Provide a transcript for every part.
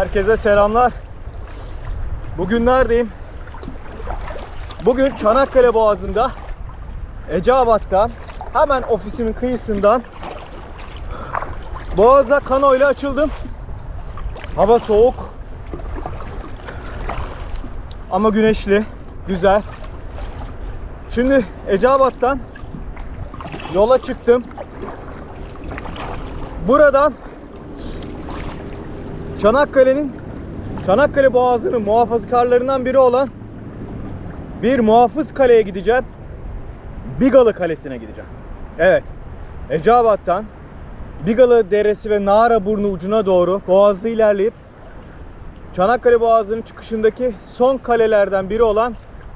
Herkese selamlar. Bugün neredeyim? Bugün Çanakkale Boğazı'nda Eceabat'tan hemen ofisimin kıyısından Boğaz'a kano ile açıldım. Hava soğuk. Ama güneşli, güzel. Şimdi Eceabat'tan yola çıktım. Buradan Çanakkale'nin Çanakkale Boğazı'nın muhafazkarlarından biri olan bir muhafız kaleye gideceğim. Bigalı Kalesi'ne gideceğim. Evet. Eceabat'tan Bigalı Deresi ve Naraburnu ucuna doğru Boğaz'da ilerleyip Çanakkale Boğazı'nın çıkışındaki son kalelerden biri olan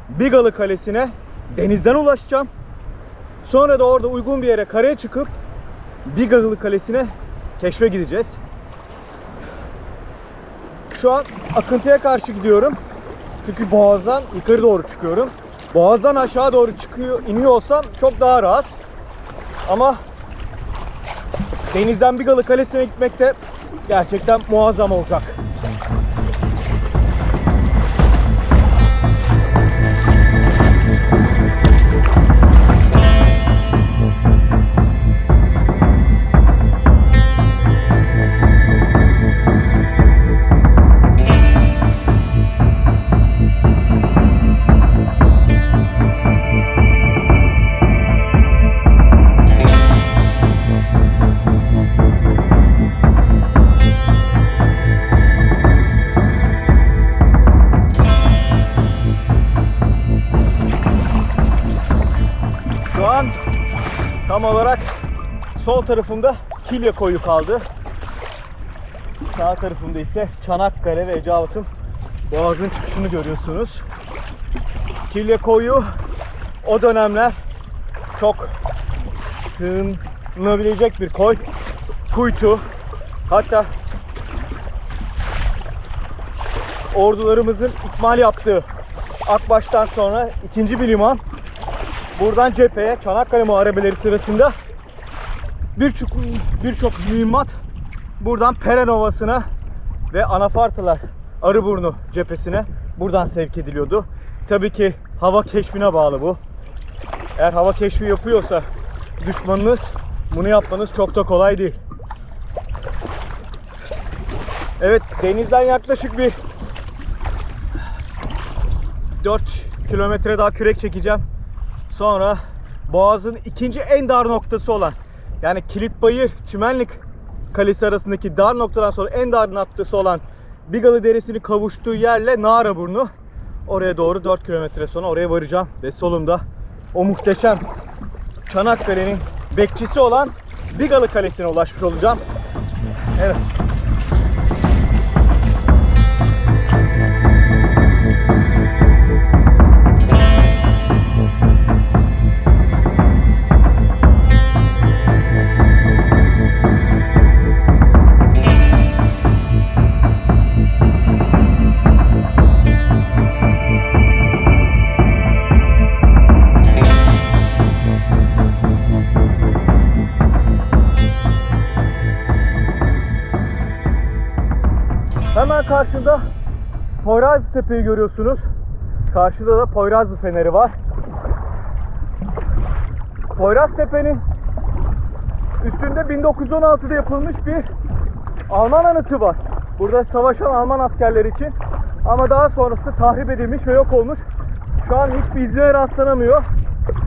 Bigalı Kalesi'ne denizden ulaşacağım. Sonra da orada uygun bir yere karaya çıkıp Bigalı Kalesi'ne keşfe gideceğiz. Şu an akıntıya karşı gidiyorum. Çünkü boğazdan yukarı doğru çıkıyorum. Boğazdan aşağı doğru çıkıyor, iniyor olsam çok daha rahat. Ama denizden Bigalı Kalesi'ne gitmek de gerçekten muazzam olacak. Sol tarafımda Kilya koyu kaldı. Sağ tarafımda ise Çanakkale ve Eceabat'ın boğazın çıkışını görüyorsunuz. Kilya koyu o dönemler çok sığınabilecek bir koy. Kuytu. Hatta ordularımızın ikmal yaptığı Akbaş'tan sonra ikinci bir liman buradan cepheye Çanakkale Muharebeleri sırasında birçok birçok mühimmat buradan Peren Ovası'na ve Anafartalar Arıburnu cephesine buradan sevk ediliyordu. Tabii ki hava keşfine bağlı bu. Eğer hava keşfi yapıyorsa düşmanınız bunu yapmanız çok da kolay değil. Evet denizden yaklaşık bir 4 kilometre daha kürek çekeceğim. Sonra Boğaz'ın ikinci en dar noktası olan yani Kilitbayır Çimenlik Kalesi arasındaki dar noktadan sonra en dar noktası olan Bigalı Deresi'ni kavuştuğu yerle Naraburnu. Oraya doğru 4 kilometre sonra oraya varacağım ve solumda o muhteşem Çanakkale'nin bekçisi olan Bigalı Kalesi'ne ulaşmış olacağım. Evet. Karşında Poyrazlı Tepe'yi görüyorsunuz. Karşıda da Poyrazlı Feneri var. Poyraz Tepe'nin üstünde 1916'da yapılmış bir Alman anıtı var. Burada savaşan Alman askerler için. Ama daha sonrası tahrip edilmiş ve yok olmuş. Şu an hiçbir izine rastlanamıyor.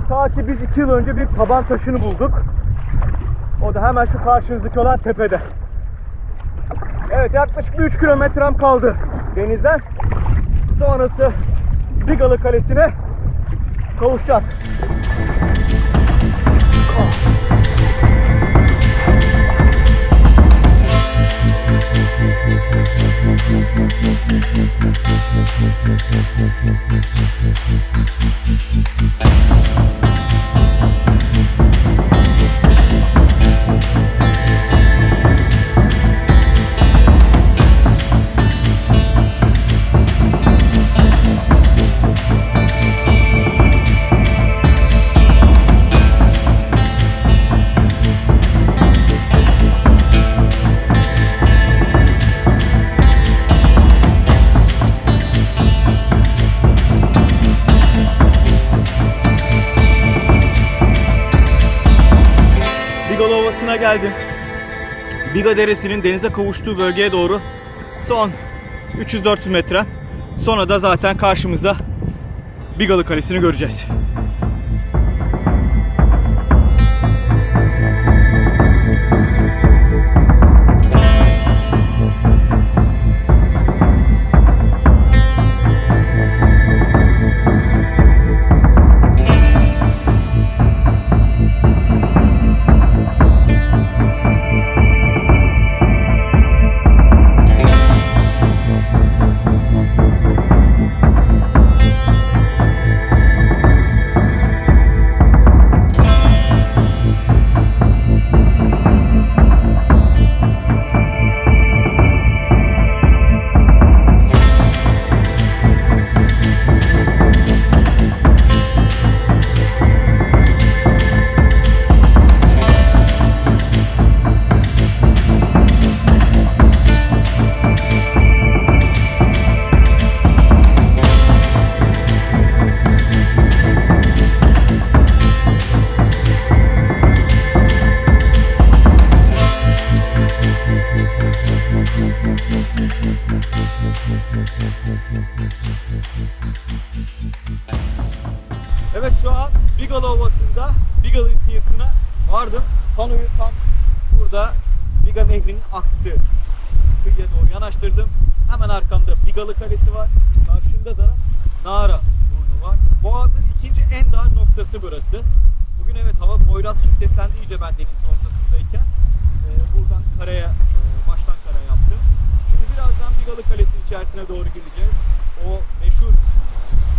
Ta ki biz iki yıl önce bir taban taşını bulduk. O da hemen şu karşınızdaki olan tepede. Evet yaklaşık bir 3 kilometrem kaldı denizden. Sonrası Bigalı Kalesi'ne kavuşacağız. Thank. Geldim. Biga Deresi'nin denize kavuştuğu bölgeye doğru son 300-400 metre. Sonra da zaten karşımızda Bigalı Kalesi'ni göreceğiz. Vardım. Panoyu tam burada Biga Nehri'nin aktığı kıyıya doğru yanaştırdım. Hemen arkamda Bigalı Kalesi var. Karşımda da Nara burnu var. Boğaz'ın ikinci en dar noktası burası. Bugün evet hava Poyraz şiddetlendi iyice ben denizin ortasındayken. Ee, buradan karaya, e, baştan kara yaptım. Şimdi birazdan Bigalı Kalesi'nin içerisine doğru gireceğiz. O meşhur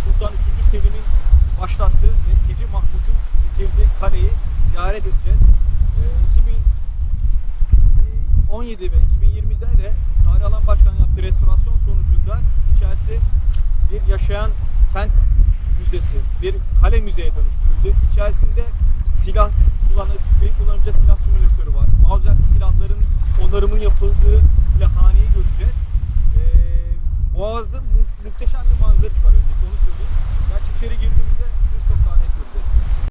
Sultan 3. Selim'in başlattığı ve Hicri Mahmud'un bitirdiği kaleyi ziyaret edeceğiz. Ee, 2017 ve 2020'de de Tarih Alan Başkan yaptığı restorasyon sonucunda içerisi bir yaşayan kent müzesi, bir kale müzeye dönüştürüldü. İçerisinde silah kullanıcı, tüfeği kullanıcı silah simülatörü var. Mauser silahların onarımın yapıldığı silahhaneyi göreceğiz. Ee, Boğaz'ın mu- muhteşem bir manzarası var öncelikle onu söyleyeyim. Gerçi içeri girdiğimizde siz çok daha net göreceksiniz.